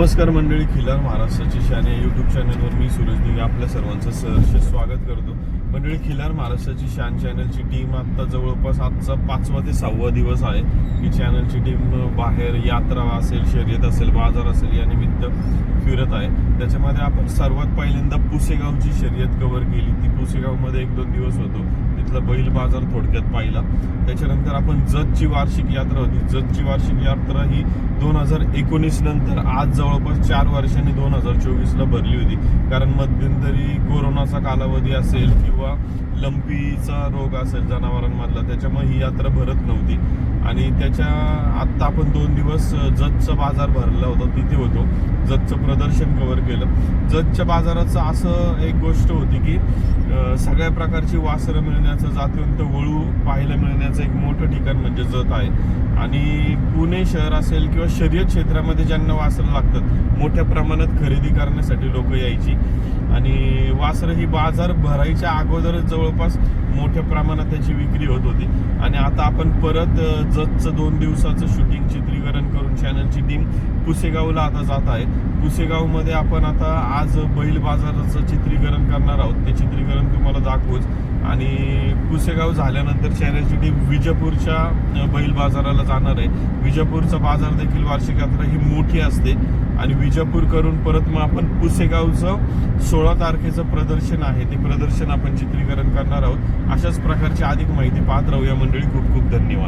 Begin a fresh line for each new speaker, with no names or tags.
नमस्कार मंडळी खिलार महाराष्ट्राची शाने यूट्यूब चॅनलवर मी सुरेश दिघे आपल्या सर्वांचं सहर्ष स्वागत करतो. मंडळी खिलार महाराष्ट्राची शान चॅनलची टीम आता जवळपास आजचा पाचवा ते सहावा दिवस आहे की चॅनलची टीम बाहेर यात्रा असेल शर्यत असेल बाजार असेल या निमित्त फिरत आहे. त्याच्यामध्ये आपण सर्वात पहिल्यांदा पुसेगावची शर्यत कव्हर केली. ती पुसेगावमध्ये एक दोन दिवस होतो. तिथला बैल बाजार थोडक्यात पाहिला. त्याच्यानंतर आपण जतची वार्षिक यात्रा होती. जतची वार्षिक यात्रा ही दोन हजार एकोणीस नंतर आज जवळपास चार वर्षांनी दोन हजार चोवीसला भरली होती. कारण मध्यंतरी कोरोनाचा कालावधी असेल किंवा लंपीचा रोग असेल जनावरांमधला त्याच्यामुळे ही यात्रा भरत नव्हती. आणि त्याच्या आत्ता आपण दोन दिवस जतचा बाजार भरला होता तिथे होतो. जतचं प्रदर्शन कव्हर केलं. जतच्या बाजाराचं असं एक गोष्ट होती की सगळ्या प्रकारची वासरं मिळण्याचं जातीवंत वळू पाहायला मिळण्याचं एक मोठं ठिकाण म्हणजे जत आहे. आणि पुणे शहर असेल किंवा शर्यत क्षेत्रामध्ये ज्यांना वासरं लागतात मोठ्या प्रमाणात खरेदी करण्यासाठी लोक यायची. आणि वासरं ही बाजार भरायच्या अगोदरच जवळपास मोठ्या प्रमाणात त्याची विक्री होत होती. आणि आता आपण परत जतचं दोन दिवसाचं शूटिंग चित्रीकरण करून चॅनलची पुसेगावला आता जात आहे पुसेगावमध्ये आपण आता आज बैल बाजाराचं चित्रीकरण करणार आहोत. ते चित्रीकरण तुम्हाला दाखवूच. आणि पुसेगाव झाल्यानंतर चॅनलची टीम विजापूरच्या बैल बाजाराला जाणार आहे. विजापूरचा बाजार देखील वार्षिक यात्रा ही मोठी असते. आणि विजापूर करून परत मग आपण पुसेगावचं सोळा तारखेचं प्रदर्शन आहे. ते प्रदर्शन आपण चित्रीकरण करणार आहोत. अशाच प्रकारची अधिक माहिती पाहत राहूया. मंडळी खूप खूप धन्यवाद.